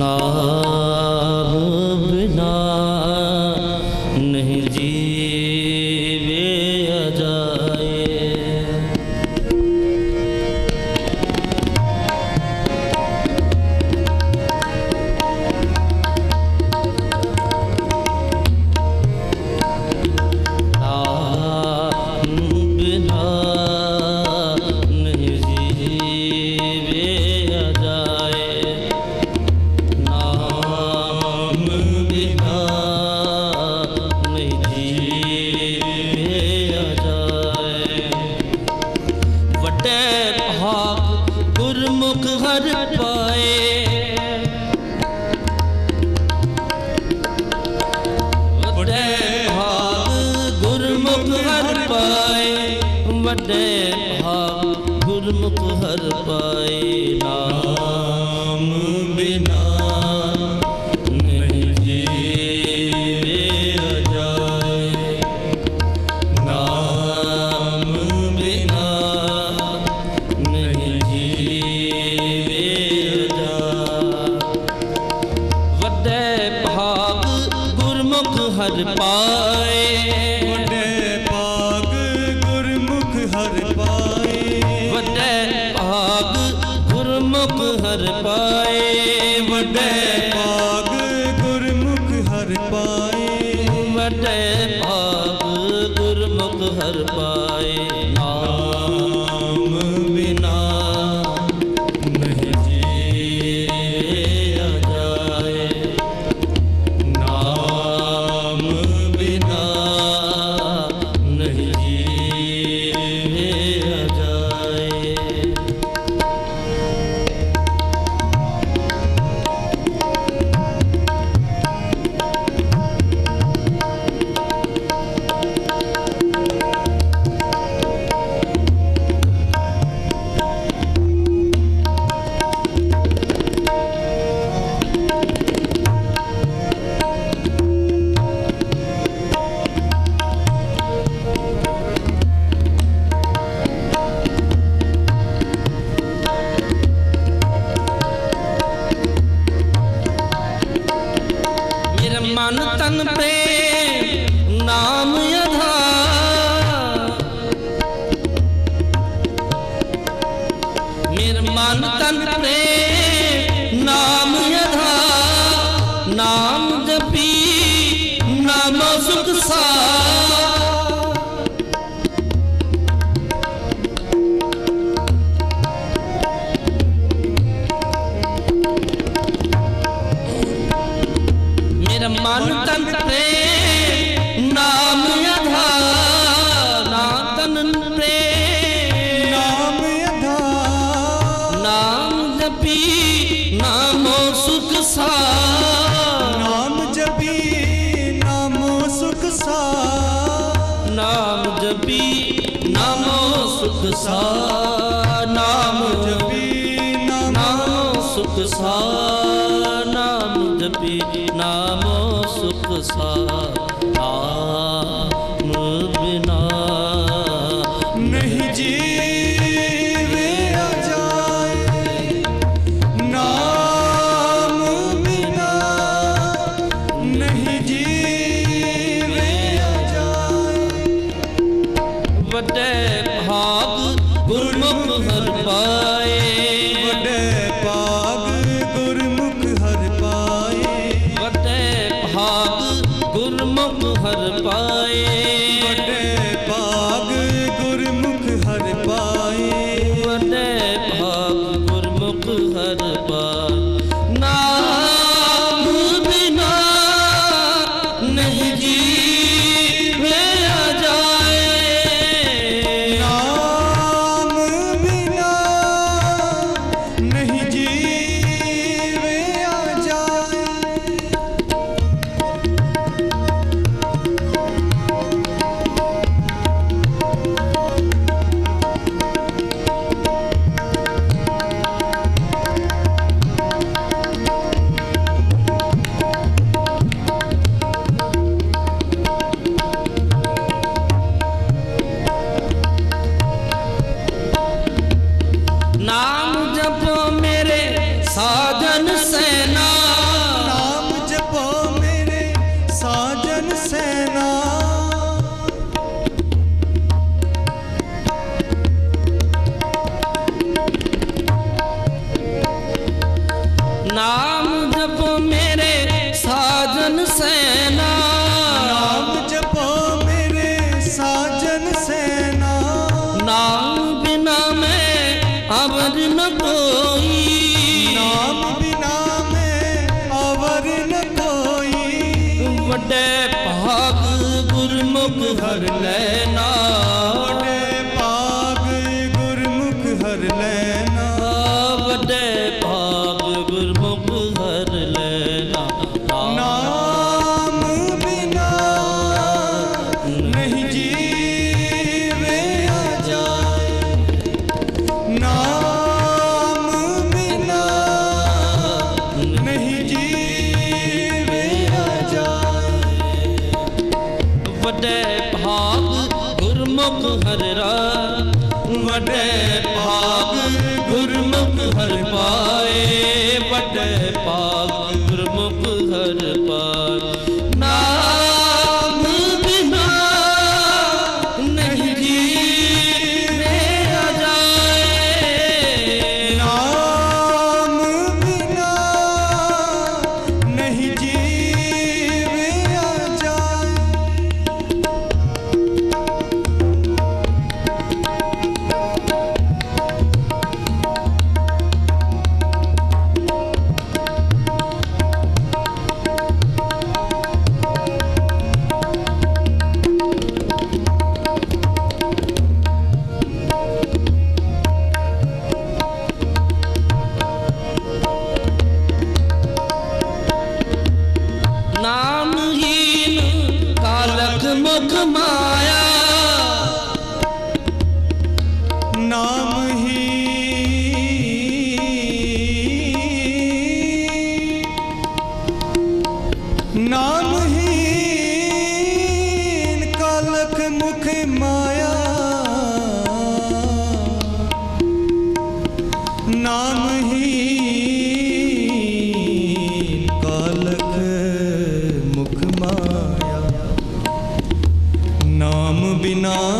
nó ਪਾਏ ਵੱਡੇ ਮਨ ਤਨ ਪ੍ਰੇਮ ਨਾਮ ਜਪੀ ਨਾਮੋ ਸੁਖ ਸਾਰਾ ਵੱਡੇ ਭਾਗ ਗੁਰਮੁਖ ਹਰ ਲੈਣਾ ਵਡੈ ਭਾਗ ਗੁਰਮੁਖ ਹਰਰਾ ਵਡੈ ਭਾਗ ਗੁਰਮੁਖ ਹਰ ਪਾਏ। ਵਡੈ ਮੁਖ ਮਾਇਆ। ਨਾਮ ਬਿਨਾ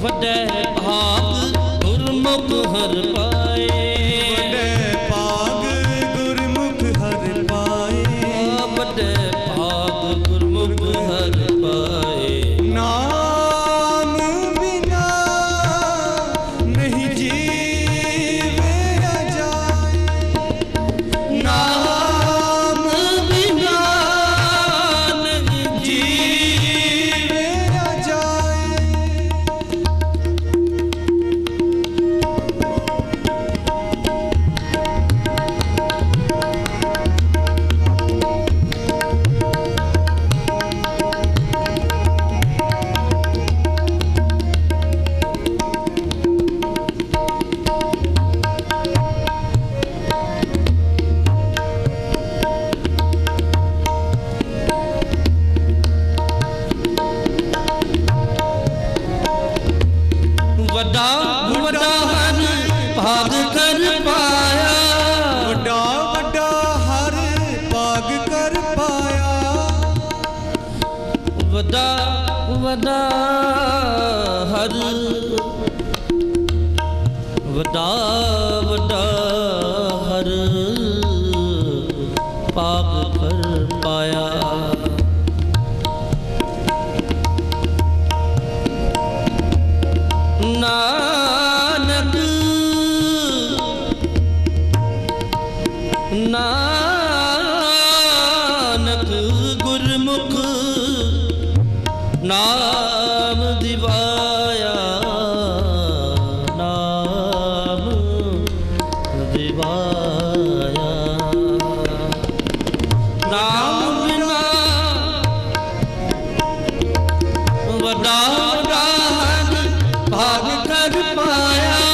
ਵਡੈ ਭਾਗ ਗੁਰਮੁਖ ਹਰ ਪਾ ਵੱਡਾ ਵੱਡਾ ਹਨ। ਭਾਗ না ਨਰ ਪਾਇਆ।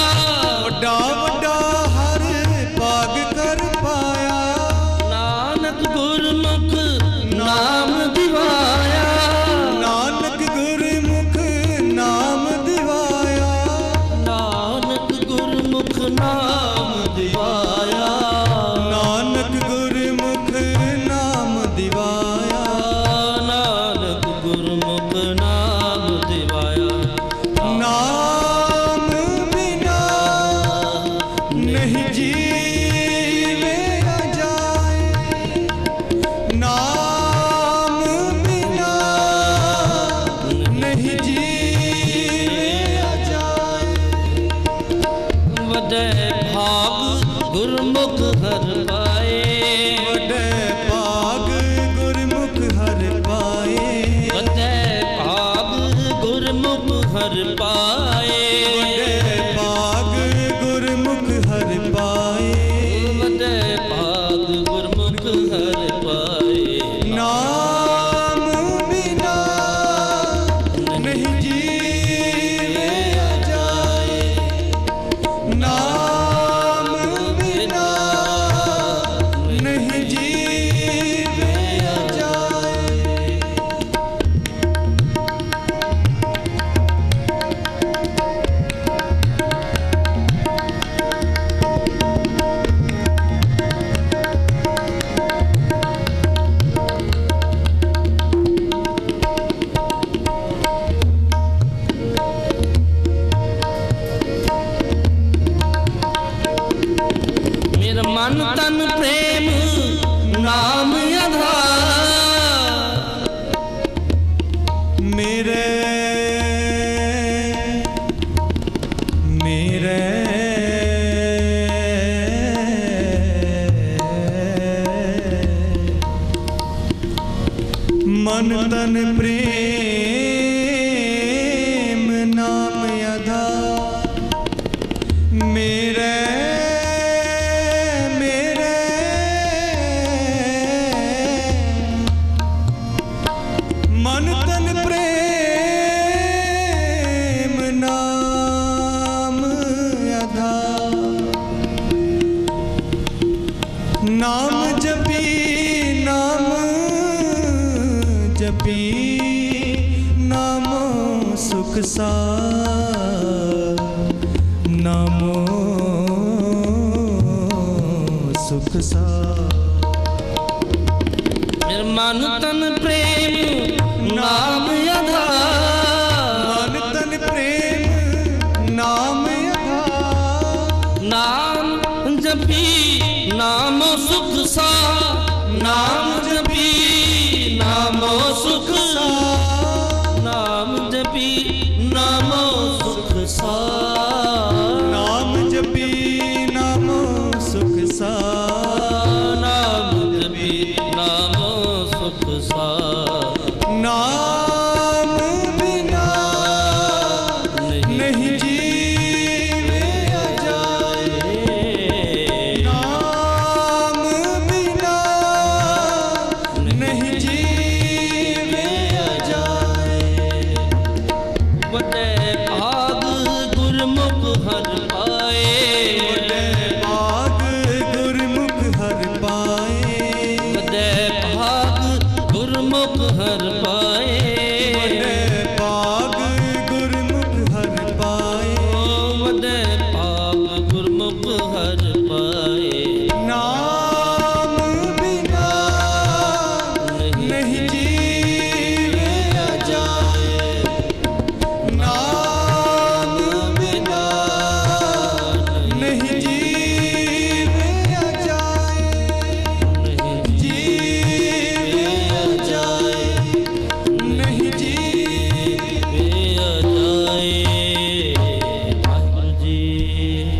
ਮਨ ਤਨ ਪ੍ਰੇਮ ਨਾਮ ਜਪੀ ਨਾਮ ਸੁਖ ਸਾ ਨਾਮ